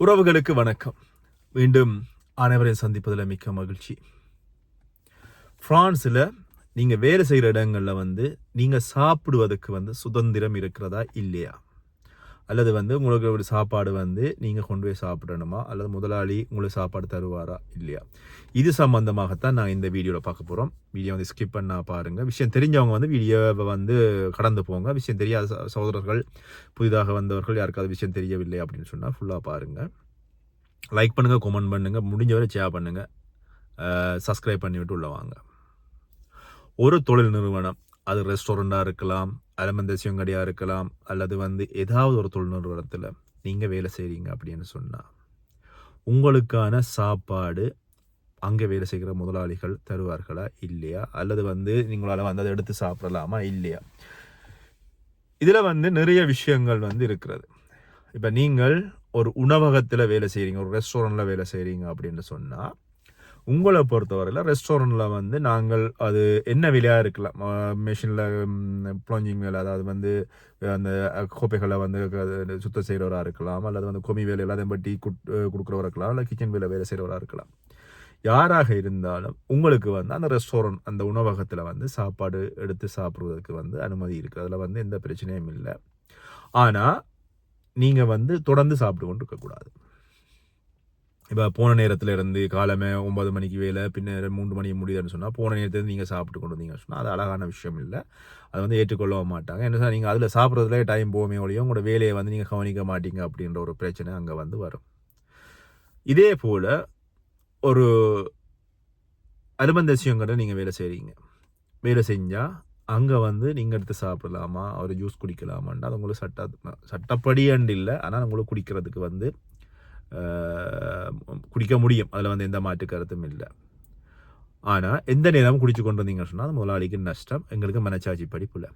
உறவுகளுக்கு வணக்கம். மீண்டும் அனைவரையும் சந்திப்பதில் மிக்க மகிழ்ச்சி. ஃப்ரான்ஸில் நீங்கள் வேலை செய்கிற இடங்களில் வந்து நீங்கள் சாப்பிடுவதற்கு வந்து சுதந்திரம் இருக்கிறதா இல்லையா? அல்லது வந்து உங்களுக்கு ஒரு சாப்பாடு வந்து நீங்கள் கொண்டு போய் சாப்பிடணுமா? அல்லது முதலாளி உங்களுக்கு சாப்பாடு தருவாரா? இல்லையா? இது சம்மந்தமாகத்தான் நான் இந்த வீடியோவில் பார்க்க போகிறோம் வீடியோ வந்து ஸ்கிப் பண்ணால் பாருங்கள் விஷயம் தெரிஞ்சவங்க வந்து வீடியோவை வந்து கடந்து போங்க. விஷயம் தெரியாத சகோதரர்கள் புதிதாக வந்தவர்கள் யாருக்காவது விஷயம் தெரியவில்லை அப்படின்னு சொன்னால் ஃபுல்லாக பாருங்கள் லைக் பண்ணுங்கள் கமெண்ட் பண்ணுங்கள் முடிஞ்சவரை ஷேர் பண்ணுங்கள் சப்ஸ்கிரைப் பண்ணிவிட்டு உள்ள வாங்க. ஒரு தொழில் நிறுவனம். அது ரெஸ்டாரண்ட்டாக இருக்கலாம். அலமந்தசியம் கடையாக இருக்கலாம் அல்லது வந்து ஏதாவது ஒரு தொழில்நிறுவனத்தில் நீங்கள் வேலை செய்கிறீங்க அப்படின்னு சொன்னால் உங்களுக்கான சாப்பாடு அங்கே வேலை செய்கிற முதலாளிகள் தருவார்களா இல்லையா? அல்லது வந்து நீங்களால் வந்து அதை எடுத்து சாப்பிடலாமா இல்லையா? இதில் வந்து நிறைய விஷயங்கள் வந்து இருக்கிறது. இப்போ நீங்கள் ஒரு உணவகத்தில் வேலை செய்கிறீங்க ஒரு ரெஸ்டாரண்ட்டில் வேலை செய்கிறீங்க அப்படின்னு சொன்னால் உங்களை பொறுத்தவரையில் ரெஸ்டாரண்ட்டில் வந்து நாங்கள் அது என்ன விலையாக இருக்கலாம். மிஷினில் ப்ளொஞ்சிங் வேலை அதாவது வந்து அந்த கோப்பைகளை வந்து சுத்தம் செய்கிறவராக இருக்கலாம் அல்லது வந்து கொமி வேலை எல்லாத்தையும் பட்டி கொடுக்குறவராக இருக்கலாம் இல்லை கிச்சன் வேலை வேலை செய்கிறவராக இருக்கலாம். யாராக இருந்தாலும் உங்களுக்கு வந்து அந்த ரெஸ்டாரண்ட் அந்த உணவகத்தில் வந்து சாப்பாடு எடுத்து சாப்பிட்றதுக்கு வந்து அனுமதி இருக்குது அதில் வந்து எந்த பிரச்சனையும் இல்லை. ஆனால் நீங்கள் வந்து தொடர்ந்து சாப்பிட்டு கொண்டு இருக்கக்கூடாது இப்போ போன நேரத்தில் இருந்து காலமே ஒன்பது மணிக்கு வேலை பின்னர் மூன்று மணிக்கு முடியுதுன்னு சொன்னால் போன நேரத்துலேருந்து நீங்கள் சாப்பிட்டு கொண்டு வந்தீங்கன்னு சொன்னால் அது அழகான விஷயம் இல்லை. அதை வந்து ஏற்றுக்கொள்ளவும் மாட்டாங்க. என்ன சார் நீங்கள் அதில் சாப்பிட்றதுல டைம் போகமே ஒழியும் உங்களோட வேலையை வந்து நீங்கள் கவனிக்க மாட்டீங்க அப்படின்ற ஒரு பிரச்சனை அங்கே வந்து வரும். இதே போல் ஒரு அலுமந்தசியங்கிட்ட நீங்கள் வேலை செய்கிறீங்க வேலை செஞ்சால் அங்கே வந்து நீங்கள் எடுத்து சாப்பிடலாமா? ஒரு ஜூஸ் குடிக்கலாமான்னு அது உங்களுக்கு சட்ட சட்டப்படியாண்டு இல்லை. ஆனால் உங்களுக்கு குடிக்கிறதுக்கு வந்து குடிக்க முடியும். அதில் வந்து எந்த மாற்று கருத்தும் இல்லை. ஆனால் எந்த நேரமும் குடிச்சு கொண்டு வந்தீங்கன்னு சொன்னால் அது முதலாளிக்கு நஷ்டம் எங்களுக்கு மனச்சாட்சி படிப்பில்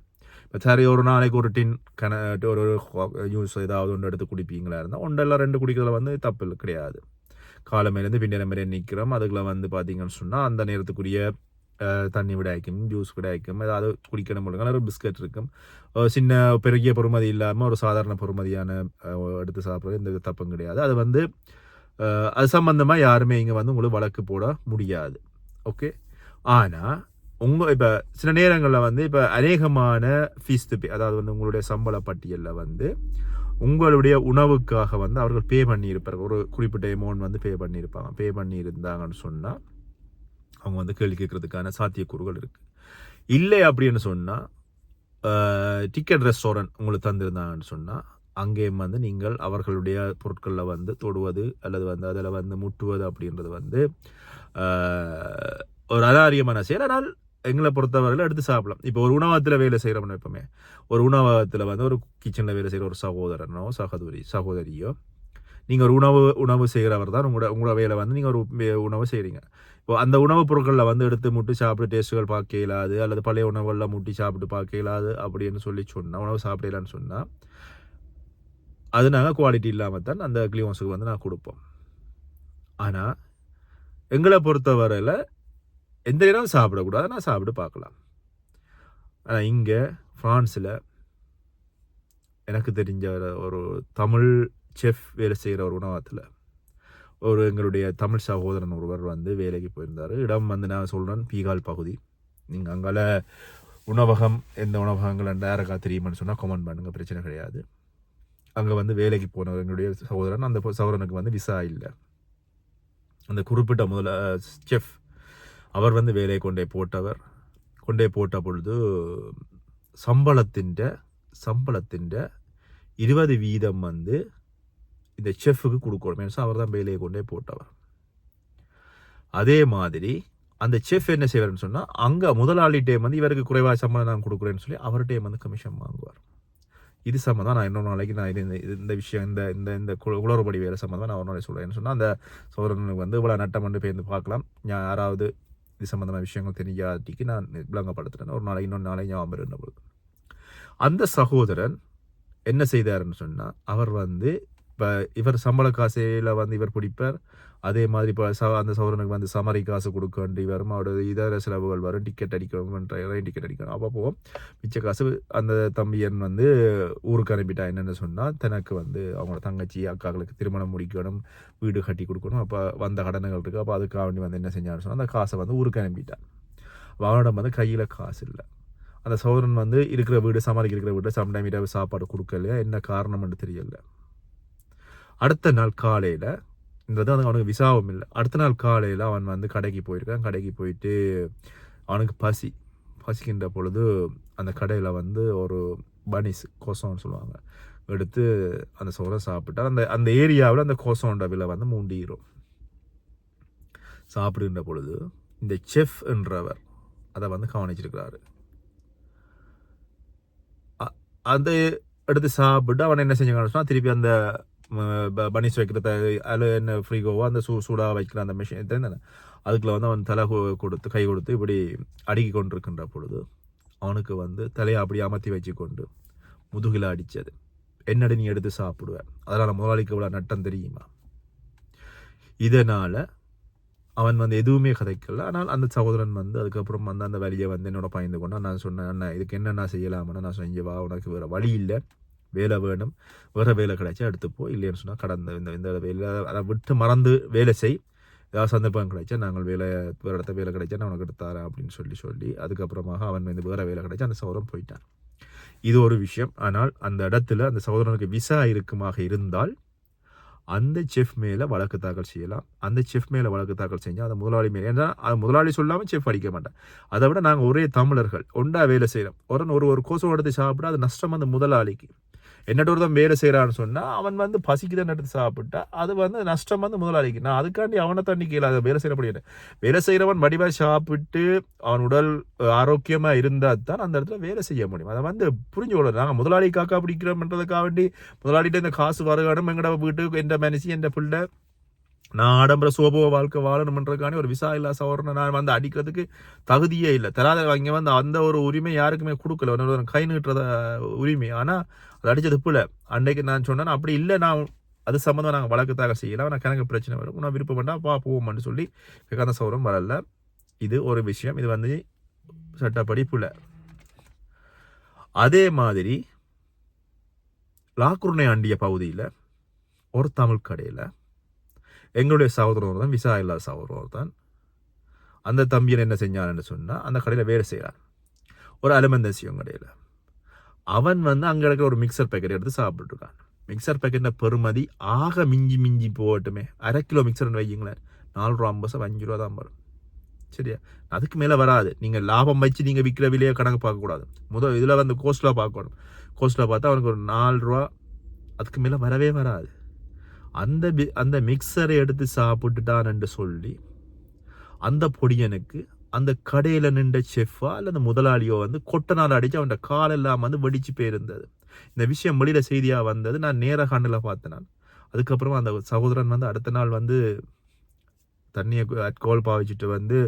இப்போ சரி ஒரு நாளைக்கு ஒரு டின் கன ஒரு ஜூஸ் ஏதாவது ஒன்று எடுத்து குடிப்பீங்களா இருந்தால் ஒன்றெல்லாம் ரெண்டு குடிக்கிறதுல வந்து தப்பு இல்லை, கிடையாது. காலமேலேருந்து பின்னர் மாதிரி நிற்கிறோம் அதுக்குள்ள வந்து பார்த்தீங்கன்னு சொன்னால் அந்த நேரத்துக்குரிய தண்ணி தண்ணி விடாய்க்கும் ஜூஸ் விடாய்க்கும் ஏதாவது குடிக்கணும் போல ஒரு பிஸ்கட் இருக்கும் சின்ன பெருகிய பொறுமதி இல்லாமல் ஒரு சாதாரண பொறுமதியான எடுத்து சாப்பிட்றது எந்த தப்பும் கிடையாது அது வந்து அது சம்மந்தமாக யாருமே இங்கே வந்து உங்களுக்கு வழக்கு போட முடியாது ஓகே ஆனால் உங்கள் இப்போ சில நேரங்களில் வந்து இப்போ அநேகமான ஃபீஸ் பே அதாவது வந்து உங்களுடைய சம்பள பட்டியலில் வந்து உங்களுடைய உணவுக்காக வந்து அவர்கள் பே பண்ணியிருப்பார்கள் ஒரு குறிப்பிட்ட அமௌண்ட் வந்து பே பண்ணியிருப்பாங்க பே பண்ணியிருந்தாங்கன்னு சொன்னால் அவங்க வந்து கேள்வி கேட்கறதுக்கான சாத்தியக்கூறுகள் இருக்குது இல்லை அப்படின்னு சொன்னால் டிக்கெட் ரெஸ்டாரண்ட் உங்களுக்கு தந்திருந்தாங்கன்னு சொன்னால் அங்கேயும் வந்து நீங்கள் அவர்களுடைய பொருட்களில் வந்து தொடுவது அல்லது வந்து அதில் வந்து முட்டுவது அப்படின்றது வந்து ஒரு அதாரியமான செயல். ஆனால் எங்களை பொறுத்தவரையில் எடுத்து சாப்பிடலாம். இப்போ ஒரு உணவகத்தில் வேலை செய்கிறோம்னு எப்பவுமே ஒரு உணவகத்தில் வந்து ஒரு கிச்சனில் வேலை செய்கிற ஒரு சகோதரனோ சகோதரி சகோதரியோ நீங்கள் ஒரு உணவு உணவு செய்கிறவர் தான். உங்களோட உங்களோட வேலை வந்து நீங்கள் ஒரு உணவு செய்கிறீங்க இப்போ அந்த உணவுப் பொருட்களில் வந்து எடுத்து முட்டி சாப்பிட்டு டேஸ்ட்டுகள் பார்க்க இயலாது அல்லது பழைய உணவுகளில் முட்டி சாப்பிட்டு பார்க்க இயலாது அப்படின்னு சொல்லி சொன்னால் உணவு சாப்பிடலான்னு சொன்னால் அது நாங்கள் குவாலிட்டி இல்லாமல் தான் அந்த கிளியோன்ஸுக்கு வந்து நான் கொடுப்போம். ஆனால் எங்களை பொறுத்தவரையில் எந்த நேரம் சாப்பிடக்கூடாது நான் சாப்பிட்டு பார்க்கலாம். ஆனால் இங்கே ஃப்ரான்ஸில் எனக்கு தெரிஞ்ச ஒரு- ஒரு தமிழ் செஃப் வேலை செய்கிற ஒரு உணவகத்தில் ஒரு எங்களுடைய தமிழ் சகோதரன் ஒருவர் வந்து வேலைக்கு போயிருந்தார். இடம் வந்து நான் சொல்கிறேன் பீகால் பகுதி. நீங்கள் அங்கால உணவகம் எந்த உணவகங்கள் டேரக்டாக தெரியுமான்னு சொன்னால் கமெண்ட் பண்ணுங்கள் பிரச்சனை கிடையாது. அங்கே வந்து வேலைக்கு போனவர் எங்களுடைய சகோதரன். அந்த சகோதரனுக்கு வந்து விசா இல்லை. அந்த குறிப்பிட்ட முதல்ல செஃப் அவர் வந்து வேலையை கொண்டே போட்டவர். கொண்டே போட்ட பொழுது சம்பளத்தின் சம்பளத்தின் இருபது வீதம் வந்து இந்த செஃப்புக்கு கொடுக்கணும். மீன்ஸ் அவர் தான் வேலையை கொண்டே போட்டவர். அதே மாதிரி அந்த செஃப் என்ன செய்வார்னு சொன்னால் அங்கே முதலாளிகிட்டே வந்து இவருக்கு குறைவாக சம்பளம் நான் கொடுக்குறேன்னு சொல்லி அவர்கிட்டே வந்து கமிஷன் வாங்குவார். இது சம்மந்தம் நான் இன்னொரு நாளைக்கு நான் இது இந்த- இந்த விஷயம் இந்த இந்த இந்த குள- குளறுபடி வேலை சம்மந்தமாக நான் ஒரு நாளைக்கு சொல்கிறேன்னு சொன்னால் அந்த சோதரனுக்கு வந்து இவ்வளோ நட்டம் பண்ணி போய் பார்க்கலாம். நான் யாராவது இது சம்மந்தமான விஷயங்கள் தெரியாட்டிக்கு நான் விளங்கப்படுத்துகிறேன் ஒரு நாளைக்கு இன்னொரு நாளைக்கு ஞாபகம் இருந்த பொழுது. அந்த சகோதரன் என்ன செய்தாருன்னு சொன்னால் அவர் வந்து இப்போ இவர் சம்பள காசையில் வந்து இவர் பிடிப்பார். அதே மாதிரி இப்போ ச அந்த சௌரனுக்கு வந்து சமரி காசு கொடுக்க வேண்டி வரும். அவரோட இதர செலவுகள் வரும். டிக்கெட் அடிக்கணும் ட்ரெயின் டிக்கெட் அடிக்கணும். அப்போ போவோம் மிச்ச காசு அந்த தம்பியன் வந்து ஊருக்கு அனுப்பிட்டா என்னென்னு சொன்னால் தனக்கு வந்து அவங்களோட தங்கச்சி அக்காக்களுக்கு திருமணம் முடிக்கணும் வீடு கட்டி கொடுக்கணும். அப்போ வந்த கடன்கள் இருக்குது அப்போ அதுக்காக வேண்டி வந்து என்ன செஞ்சான்னு சொன்னால் அந்த காசை வந்து ஊருக்கு அனுப்பிட்டான் அப்ப அவனிடம் வந்து கையில் காசு இல்லை. அந்த சௌரன் வந்து இருக்கிற வீடு சமாளிக்க இருக்கிற வீட்டில் சம்டைம் இரவு சாப்பாடு கொடுக்கலையா? என்ன காரணம்னு தெரியலை. அடுத்த நாள் காலையில் இந்த அது அவனுக்கு விசாவும் இல்லை. அடுத்த நாள் காலையில் அவன் வந்து கடைக்கு போயிருக்கான். கடைக்கு போயிட்டு அவனுக்கு பசி. பசிக்கின்ற பொழுது அந்த கடையில் வந்து ஒரு பனிஸ் கோசம்னு சொல்லுவாங்க. எடுத்து அந்த சோறை சாப்பிட்டா அந்த அந்த ஏரியாவில் அந்த கோசோண்ட விலை வந்து மூண்டிடும் சாப்பிடுகின்ற பொழுது இந்த செஃப் என்றவர் அதை வந்து கவனிச்சிருக்கிறாரு. அ- எடுத்து சாப்பிட்டு அவன் என்ன செஞ்சாங்கன்னு திருப்பி அந்த பனிஸ் வைக்கிற அதில் என்ன ஃப்ரீகோவோ அந்த சூ சூடாக வைக்கிற அந்த மிஷின் தெரிந்தானே அதுக்குள்ள வந்து அவன் தலை கொடுத்து கை கொடுத்து இப்படி அடுக்கி கொண்டிருக்கின்ற பொழுது அவனுக்கு வந்து தலையை அப்படி அமர்த்தி வச்சு கொண்டு முதுகில் அடித்தது என்னடி நீ எடுத்து சாப்பிடுவேன் அதனால் முதலாளிக்கு இவ்வளோ நட்டம் தெரியுமா? இதனால் அவன் வந்து எதுவுமே கதைக்கல. ஆனால் அந்த சகோதரன் வந்து அதுக்கப்புறம் வந்து அந்த வழியை வந்து என்னோட பயந்து கொண்டா நான் சொன்னேன் அண்ணா இதுக்கு என்னென்ன செய்யலாம்னு நான் செஞ்சு வா உனக்கு வேறு வழி இல்லை. வேலை வேணும். வேறு வேலை கிடைச்சா எடுத்துப்போம் இல்லைன்னு சொன்னால் கடந்த இந்த இந்த வேலை அதை விட்டு மறந்து வேலை செய். ஏதாவது சந்தர்ப்பம் கிடைச்சா நாங்கள் வேலை வேறு இடத்த வேலை கிடைச்சா நான் உனக்கு எடுத்தாரா அப்படின்னு சொல்லி சொல்லி அதுக்கப்புறமாக அவன் வந்து வேறு வேலை கிடைச்சா அந்த சௌரம் போயிட்டான். இது ஒரு விஷயம். ஆனால் அந்த இடத்துல அந்த சகோதரனுக்கு விசா இருக்குமாக இருந்தால் அந்த செஃப் மேலே வழக்கு தாக்கல் செய்யலாம். அந்த செஃப் மேலே வழக்கு தாக்கல் செஞ்சால் அந்த முதலாளி மேலே ஏன்னா அது முதலாளி சொல்லாமல் செஃப் அடிக்க மாட்டேன். அதை விட நாங்கள் ஒரே தமிழர்கள் ஒன்றா வேலை செய்கிறோம் ஒரு ஒரு ஒரு கோசம் எடுத்து சாப்பிட அது நஷ்டம் அந்த முதலாளிக்கு. என்னோட ஒருத்தன் வேலை செய்கிறான்னு சொன்னால் அவன் வந்து பசிக்குதான் எடுத்து சாப்பிட்டா அது வந்து நஷ்டம் வந்து முதலாளிக்கு. நான் அதுக்காண்டி அவனை தண்ணி கீழே அதை வேலை செய்ய முடியாது. வேலை செய்கிறவன் வடிவாக சாப்பிட்டு அவன் உடல் ஆரோக்கியமாக இருந்தால் தான் அந்த இடத்துல வேலை செய்ய முடியும். அதை வந்து புரிஞ்சு கொள்ளணும் நாங்கள் முதலாளி காக்கா பிடிக்கிறோம்ன்றதுக்காக வேண்டி முதலாளிகிட்ட இந்த காசு வரணும் எங்கட வீட்டுக்கு எந்த மனுஷி எந்த பிள்ளை நான் ஆடம்பர சோபவ வாழ்க்கை வாழணுமன்றக்கானே ஒரு விசா இல்லா சவரனை நான் வந்து அடிக்கிறதுக்கு தகுதியே இல்லை. தராத இங்கே வந்து அந்த ஒரு உரிமை யாருக்குமே கொடுக்கல. ஒரு கை நீட்டுறத உரிமை. ஆனால் அது அடித்தது பிள்ளை அன்னைக்கு நான் சொன்னேன் அப்படி இல்லை நான் அது சம்மந்தம் நாங்கள் வழக்கத்தாக செய்யலாம் நான் கணக்கு பிரச்சனை வரும். நான் விருப்பம் வேண்டாம் பா போவோம்னு சொல்லி விவேகானந்த சௌரம் வரல. இது ஒரு விஷயம். இது வந்து சட்டப்படி பிள்ளை அதே மாதிரி லாக்குருணை அண்டிய பகுதியில் ஒரு தமிழ் கடையில் எங்களுடைய சகோதரர் தான் விசா இல்லாத சகோதரர் தான். அந்த தம்பியன் என்ன செஞ்சான்னு சொன்னால் அந்த கடையில் வேலை செய்கிறான் ஒரு அலுமந்தசியம் கடையில். அவன் வந்து அங்கே இருக்கிற ஒரு மிக்சர் பேக்கெட் எடுத்து சாப்பிட்டுருக்கான் மிக்சர் பேக்கெட்டில் பெருமதி ஆக மிஞ்சி மிஞ்சி போகட்டுமே. அரை கிலோ மிக்சர்னு வையுங்களேன். நாலு ரூபா ஐம்பது ரூபா அஞ்சு ரூபா தான் வரும். சரியா? அதுக்கு மேலே வராது. நீங்கள் லாபம் வச்சு நீங்கள் விற்கிற விலையை கணக்கு பார்க்கக்கூடாது. முதல் இதில் வந்து கோஸ்டில் பார்க்கணும். கோஸ்டில் பார்த்தா அவனுக்கு ஒரு நாலு ரூபா அதுக்கு மேலே வரவே வராது. அந்த பி அந்த மிக்சரை எடுத்து சாப்பிட்டுட்டான் என்று சொல்லி அந்த பொடியனுக்கு அந்த கடையில் நின்ற செஃப்பா இல்லை அந்த முதலாளியோ வந்து கொட்ட நாள் அடித்து அவன் காலெல்லாம் வந்து வெடிச்சு போயிருந்தது. இந்த விஷயம் வெளியில் செய்தியாக வந்தது நான் நேர கண்ணில் பார்த்தேன் நான். அதுக்கப்புறமா அந்த சகோதரன் வந்து அடுத்த நாள் வந்து தண்ணியை கோல் பாவிச்சுட்டு வந்து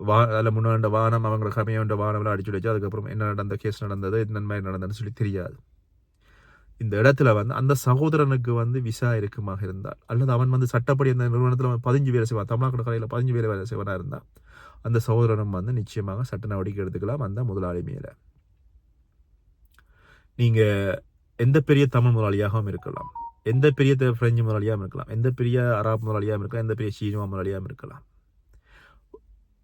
வா அதில் முன்னாடி வானம் அவங்கள கம்மியாண்ட வானம்லாம் அடிச்சு வச்சு அதுக்கப்புறம் என்ன நடந்த கேஸ் நடந்தது என்ன மாதிரி நடந்ததுன்னு சொல்லி தெரியாது. இந்த இடத்துல வந்து அந்த சகோதரனுக்கு வந்து விசா இருக்குமாக இருந்தால் அல்லது அவன் வந்து சட்டப்படி அந்த நிறுவனத்தில் அவன் பதிஞ்சு வேலை செய்வான் தமிழ்நாடு கடையில் பதிஞ்சு வேலை வேலை செய்வனாக இருந்தால் அந்த சகோதரனும் வந்து நிச்சயமாக சட்ட நடவடிக்கை எடுத்துக்கலாம் அந்த முதலாளி மேலே. நீங்கள் எந்த பெரிய தமிழ் முதலாளியாகவும் இருக்கலாம் எந்த பெரிய பிரெஞ்சு முதலாளியாகவும் இருக்கலாம் எந்த பெரிய அராப் முதலாளியாகவும் இருக்கலாம் எந்த பெரிய சீனமா முதலாளியாகவும் இருக்கலாம்.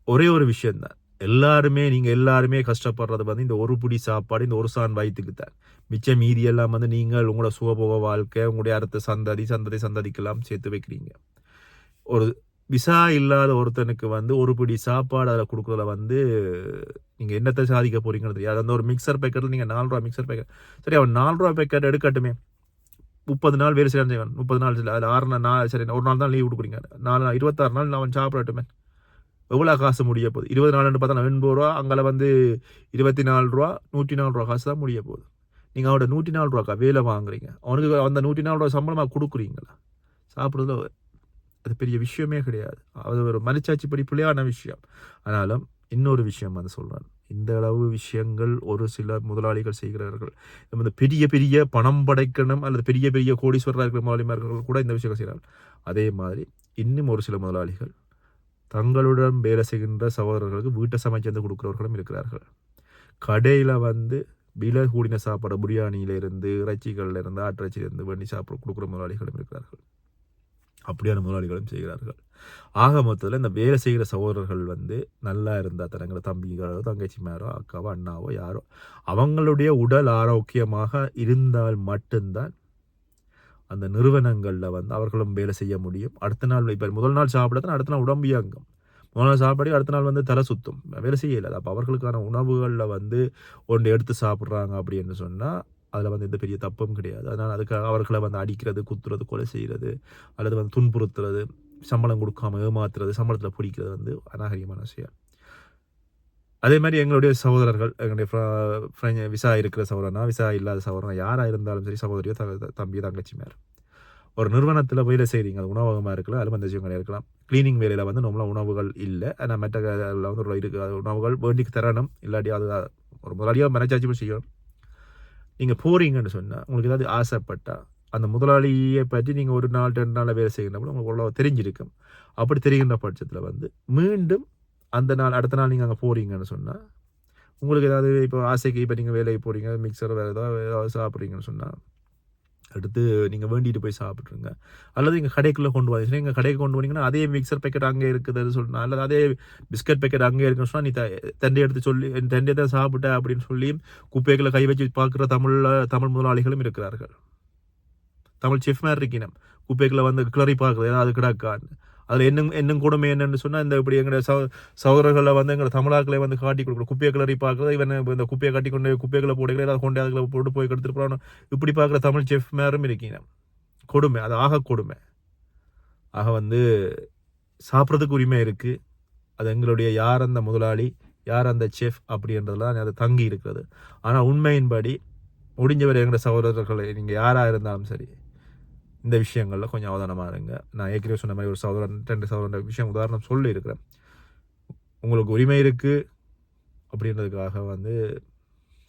ஒரே ஒரு விஷயம்தான். எல்லாருமே நீங்கள் எல்லாருமே கஷ்டப்படுறது வந்து இந்த ஒரு புடி சாப்பாடு இந்த ஒரு சான் வயிற்றுக்கு தான் மிச்சம் மீதி எல்லாம் வந்து நீங்கள் உங்களோட சுகபோக வாழ்க்கை உங்களுடைய அடுத்த சந்ததி சந்ததி சந்ததிக்கெல்லாம் சேர்த்து வைக்கிறீங்க. ஒரு விசா இல்லாத ஒருத்தனுக்கு வந்து ஒரு பிடி சாப்பாடு அதில் கொடுக்குறதுல வந்து நீங்கள் என்னத்தை சாதிக்க போறீங்கன்னு தெரியாது. அந்த ஒரு மிக்சர் பேக்கெட்டில் நீங்கள் நாலு ரூபா மிக்சர் பேக்கெட் சரி அவன் நாலு ரூபா பேக்கெட் எடுக்கட்டுமே. முப்பது நாள் வேறு செய்யணும் முப்பது நாள் அதில் ஆறு நாள் சரி ஒரு நாள் தான் லீவ் கொடுக்குறீங்க. நாலு இருபத்தாறு நாள் அவன் சாப்பிடட்டுமே. எவ்வளோ காசு முடிய போகுது? இருபது நாள்னு பார்த்தா எண்பது ரூபா அங்கே வந்து இருபத்தி நாலு ரூபா நூற்றி நாலு ரூபா காசு தான் முடிய போகுது. நீங்கள் அவனோட நூற்றி நாலு ரூபாக்கா வேலை வாங்குறீங்க? அவனுக்கு அந்த நூற்றி நாலு ரூபா சம்பளமாக கொடுக்குறீங்களா? சாப்பிட்றதுல அது பெரிய விஷயமே கிடையாது. அது ஒரு மனச்சாட்சி படி பிள்ளையான விஷயம். ஆனாலும் இன்னொரு விஷயம் வந்து சொல்கிறேன் இந்த அளவு விஷயங்கள் ஒரு சில முதலாளிகள் செய்கிறார்கள். இந்த பெரிய பெரிய பணம் படைக்கணும் அல்லது பெரிய பெரிய கோடீஸ்வரராக இருக்கிற முதலாளிமார்கள் கூட இந்த விஷயங்கள் செய்கிறார்கள். அதே மாதிரி இன்னும் ஒரு சில முதலாளிகள் தங்களுடன் வேலை செய்கின்ற சகோதரர்களுக்கு வீட்டை சமைச்சு வந்து கொடுக்குறவர்களும் இருக்கிறார்கள். கடையில் வந்து விலை கூடின சாப்பாடு பிரியாணியிலிருந்து இறைச்சிகள்லேருந்து இருந்து வண்டி சாப்பிட கொடுக்குற முதலாளிகளும் இருக்கிறார்கள். அப்படியான முதலாளிகளும் செய்கிறார்கள். ஆக மொத்தத்தில் இந்த வேலை செய்கிற சகோதரர்கள் வந்து நல்லா இருந்தால் தனங்களை தம்பிகளோ தங்கச்சிமாரோ அக்காவோ அண்ணாவோ யாரோ அவங்களுடைய உடல் ஆரோக்கியமாக இருந்தால் மட்டும்தான் அந்த நிறுவனங்களில் வந்து அவர்களும் வேலை செய்ய முடியும். அடுத்த நாள் இப்போ முதல் நாள் சாப்பிட அடுத்த நாள் உடம்பு இயங்கும். முதல் நாள் சாப்பாடு அடுத்த நாள் வந்து தலை சுத்தும். வேலை செய்யலை. அப்போ அவர்களுக்கான உணவுகளில் வந்து ஒன்று எடுத்து சாப்பிட்றாங்க அப்படின்னு சொன்னால் அதில் வந்து எந்த பெரிய தப்பும் கிடையாது. அதனால் அதுக்காக அவர்களை வந்து அடிக்கிறது குத்துறது கொலை செய்கிறது அல்லது வந்து துன்புறுத்துறது சம்பளம் கொடுக்காம ஏமாத்துறது சம்பளத்தில் பிடிக்கிறது வந்து அநாகரிகமான விஷயம். அதே மாதிரி எங்களுடைய சகோதரர்கள் எங்களுடைய விசா இருக்கிற சகோதரனா விசா இல்லாத சகோதரனா யாராக இருந்தாலும் சரி சகோதரியோ தம்பி தங்கச்சிமார் ஒரு நிறுவனத்தில் வேலை செய்கிறீங்க அது உணவகமாக இருக்கலாம் அலுமந்த விஷயங்கள் இருக்கலாம். க்ளீனிங் வேலையில் வந்து நம்மளாம் உணவுகள் இல்லை. ஆனால் மற்ற வந்து ஒரு இருக்கு உணவுகள் வேண்டிக்கு தரணும். இல்லாட்டி அது ஒரு முதலாளியாக மனச்சாட்சி செய்யணும். நீங்கள் போகிறீங்கன்னு சொன்னால் உங்களுக்கு ஏதாவது ஆசைப்பட்டால் அந்த முதலாளியை பற்றி நீங்கள் ஒரு நாள் ரெண்டு நாளில் வேலை செய்யணும் உங்களுக்கு உள்ள தெரிஞ்சிருக்கும். அப்படி தெரிகின்ற பட்சத்தில் வந்து மீண்டும் அந்த நாள் அடுத்த நாள் நீங்கள் அங்கே போகிறீங்கன்னு சொன்னால் உங்களுக்கு ஏதாவது இப்போ ஆசைக்கு இப்போ நீங்கள் வேலைக்கு போகிறீங்க மிக்சர் வேறு ஏதாவது ஏதாவது சாப்பிட்றீங்கன்னு சொன்னால் எடுத்து நீங்கள் வேண்டிட்டு போய் சாப்பிட்ருங்க அல்லது இங்கே கடைக்குள்ளே கொண்டு வந்து எங்கள் கடைக்கு கொண்டு வந்தீங்கன்னா அதே மிக்சர் பேக்கெட் அங்கே இருக்குதுன்னு சொன்னால் அல்லது அதே பிஸ்கட் பேக்கெட் அங்கே இருக்குன்னு சொன்னால் நீ த தண்டை எடுத்து சொல்லி தண்டை தான் சாப்பிட்ட அப்படின்னு சொல்லி குப்பைகளை கை வச்சு பார்க்குற தமிழில் தமிழ் முதலாளிகளும் இருக்கிறார்கள். தமிழ் செஃப் மாதிரி இருக்கணும். குப்பைகளை வந்து கிளறி பார்க்குறது ஏதாவது கிடக்கான்னு. அதில் என்னும் என்னும் கொடுமை என்னென்னு சொன்னால் இந்த இப்படி எங்களுடைய சௌ சகோதரர்களை வந்து எங்களை தமிழாக்களை வந்து காட்டி கொடுக்கணும். குப்பையை கிளறி பார்க்குறது இவன் இந்த குப்பையை காட்டி கொண்டு குப்பைகளை போடுகிற ஏதாவது கொண்டு அதுகளை போட்டு போய் எடுத்துட்டு போகணும் இப்படி பார்க்குற தமிழ் செஃப் மேரும் இருக்கீங்க. கொடுமை அது ஆக கொடுமை. ஆக வந்து சாப்பிட்றதுக்கு உரிமை இருக்குது அது எங்களுடைய யார் அந்த முதலாளி யார் அந்த செஃப் அப்படின்றதுலாம் அது தங்கி இருக்கிறது. ஆனால் உண்மையின்படி முடிஞ்சவர் எங்களோட சகோதரர்களை நீங்கள் யாராக இருந்தாலும் சரி இந்த விஷயங்களில் கொஞ்சம் அவதானமாக இருங்க. நான் ஏற்கனவே சொன்ன மாதிரி ஒரு சகோதரன் ரெண்டு சகோதரன் விஷயம் உதாரணம் சொல்லியிருக்கிறேன். உங்களுக்கு உரிமை இருக்குது அப்படின்றதுக்காக வந்து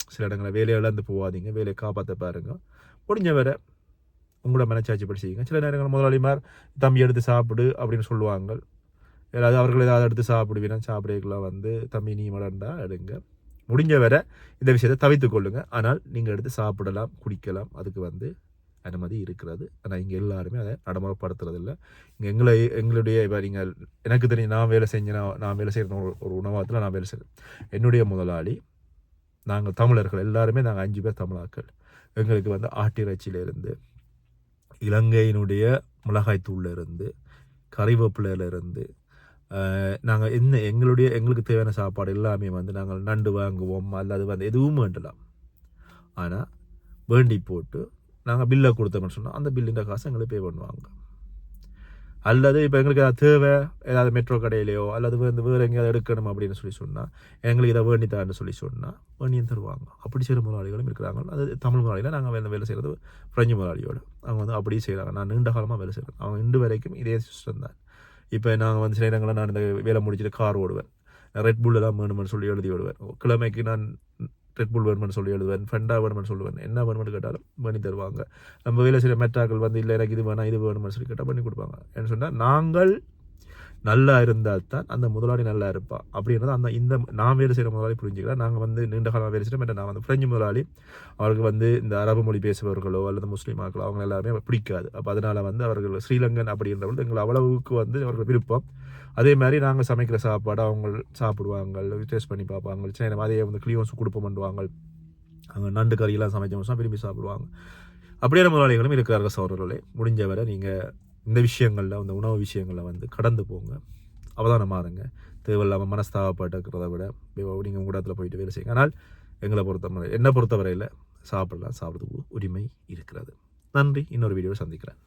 சில இடங்களில் வேலையை இழந்து போகாதீங்க. வேலையை காப்பாற்ற பாருங்க. முடிஞ்ச வரை உங்களோட மனச்சாட்சி படி செய்யுங்க. சில நேரங்கள் முதலாளிமார் தம்பி எடுத்து சாப்பிடு அப்படின்னு சொல்லுவாங்க. ஏதாவது அவர்கள் ஏதாவது எடுத்து சாப்பிடுவீங்க சாப்பிடுறதுக்குலாம் வந்து தம்பி நீ மடண்டா? எடுங்க. முடிஞ்ச வரை இந்த விஷயத்தை தவித்து ஆனால் நீங்கள் எடுத்து சாப்பிடலாம் குடிக்கலாம். அதுக்கு வந்து அனுமதி இருக்கிறது. ஆனால் இங்கே எல்லாருமே அதை நடைமுறைப்படுத்துறது இல்லை இங்கே எங்களை எங்களுடைய இப்போ நீங்கள் எனக்கு தெரியும் நான் வேலை செஞ்ச நான் வேலை செய்கிற ஒரு ஒரு உணவகத்தில் நான் வேலை செய்கிறேன் என்னுடைய முதலாளி நாங்கள் தமிழர்கள் எல்லாருமே நாங்கள் அஞ்சு பேர் தமிழாக்கள். எங்களுக்கு வந்து ஆட்டிறைச்சியிலேருந்து இலங்கையினுடைய மிளகாய்த்தூள்லேருந்து கறிவேப்பிலையிலேருந்து நாங்கள் என்ன எங்களுடைய எங்களுக்கு தேவையான சாப்பாடு எல்லாமே வந்து நாங்கள் நண்டு வாங்குவோம் அல்லது வந்து எதுவும் வேண்டலாம். ஆனால் வேண்டி போட்டு நாங்கள் பில்லை கொடுத்தோம்னு சொன்னால் அந்த பில்லுன்ற காசு எங்களுக்கு பே பண்ணுவாங்க. அல்லது இப்போ எங்களுக்கு ஏதாவது தேவை ஏதாவது மெட்ரோ கடையிலையோ அல்லது வந்து வேறு எங்கேயாவது எடுக்கணும் அப்படின்னு சொல்லி சொன்னால் எங்களுக்கு இதை வேண்டித்தான்னு சொல்லி சொன்னால் வேண்டியும் தருவாங்க. அப்படி செய்கிற முதலாளிகளும் இருக்கிறாங்க. அது தமிழ் முதலாளியில் நாங்கள் வேலை வேலை செய்கிறது ஃப்ரெஞ்சு முதலாளியோடு. அவங்க வந்து அப்படியே செய்கிறாங்க நான் நீண்ட காலமாக வேலை செய்கிறேன் அவங்க இன்று வரைக்கும் இதே சிஸ்டம் தான். இப்போ நாங்கள் வந்து சில இடங்களில் நான் இந்த வேலை முடிச்சுட்டு கார் ஓடுவேன். ரெட் புல்லெல்லாம் வேணுமென்னு சொல்லி எழுதி விடுவேன். கிழமைக்கு நான் ரெட் புல் வேணுமென்னு சொல்லி எழுதுவேன் ஃப்ரெண்டாக வேணுமென்னு சொல்லுவேன். என்ன வேணுமென்னு கேட்டாலும் பண்ணி தருவாங்க. நம்ம வேலை சில மெட்டாக்கள் வந்து இல்லை எனக்கு இது வேணாம் இது வேணுமென்னு சொல்லி கேட்டால் பண்ணி கொடுப்பாங்க. என்ன சொன்னால் நாங்கள் நல்லா இருந்தால் தான் அந்த முதலாளி நல்லா இருப்பான் அப்படின்றது அந்த இந்த நான் வேலை செய்கிற முதலாளி புரிஞ்சுக்கலாம் நாங்கள் வந்து நீண்ட காலம் வேலை செய்கிறோம் நான் வந்து பிரெஞ்சு முதலாளி. அவருக்கு வந்து இந்த அரபு மொழி பேசுபவர்களோ அல்லது முஸ்லீமாக்களோ அவங்க எல்லாருமே பிடிக்காது. அப்போ அதனால் வந்து அவர்கள் ஸ்ரீலங்கன் அப்படின்றவர்கள் எங்கள் அவ்வளவுக்கு வந்து அவர்கள் விருப்பம். அதே மாதிரி நாங்கள் சமைக்கிற சாப்பாடு அவங்க சாப்பிடுவாங்க டேஸ்ட் பண்ணி பார்ப்பாங்க. சின்ன அதே வந்து கிளியோன்ஸ் கொடுப்போம் பண்ணுவாங்க. அங்கே நண்டு கறியெல்லாம் சமைச்சோம்னா விரும்பி சாப்பிடுவாங்க. அப்படியே முதலாளிகளும் இருக்கிறார்கள் சௌரர்களே முடிஞ்ச வரை நீங்கள் இந்த விஷயங்களில் அந்த உணவு விஷயங்களில் வந்து கடந்து போங்க. அவதானமாக இருங்க. தேவையில்லாமல் மனஸ்தாபப்பட்டுக்கிறத விட நீங்கள் உங்கள் இடத்துல போயிட்டு வேலை செய்யுங்க. ஆனால் எங்களை பொறுத்த என்னை பொறுத்தவரையில் சாப்பிடலாம் சாப்பிட்றதுக்கு உரிமை இருக்கிறது. நன்றி. இன்னொரு வீடியோவை சந்திக்கிறேன்.